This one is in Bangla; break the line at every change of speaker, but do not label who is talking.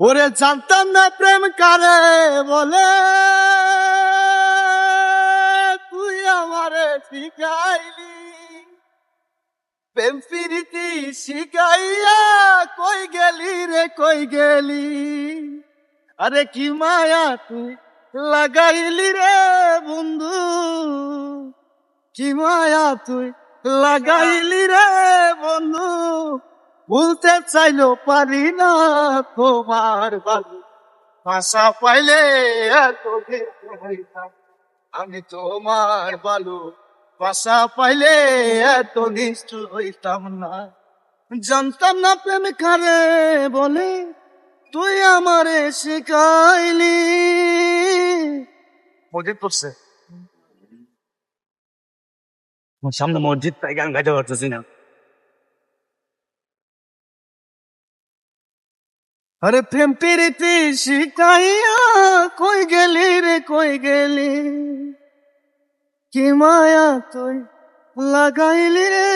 ওরে জানতাম না প্রেম কারে বলে। তুই আমারে শিখাইলি। প্রেম প্রীতি শিখাইয়া কই গেলি রে, কই গেলি? আরে কি মায়া তুই লাগাইলি রে বন্ধু। কি মায়া তুই লাগাইলি রে ভুলতে চাইলেও পারি না তোমার বাবু ভাষা পাইলে আমি তোমার বালু। ভাষা পাইলে এত নিষ্ঠুর হইতাম না। জানতাম না প্রেম কারে বলে, তুই আমারে শিখাইলি। মসজিদ পড়ছে। সামনে মসজিদ তাই গান গাইতে পারতেছি না। আরে প্রেম পেরেতে শিকাইয়া কই গেলি রে কই গেলি? কি মায়া তুই লাগাইলি রে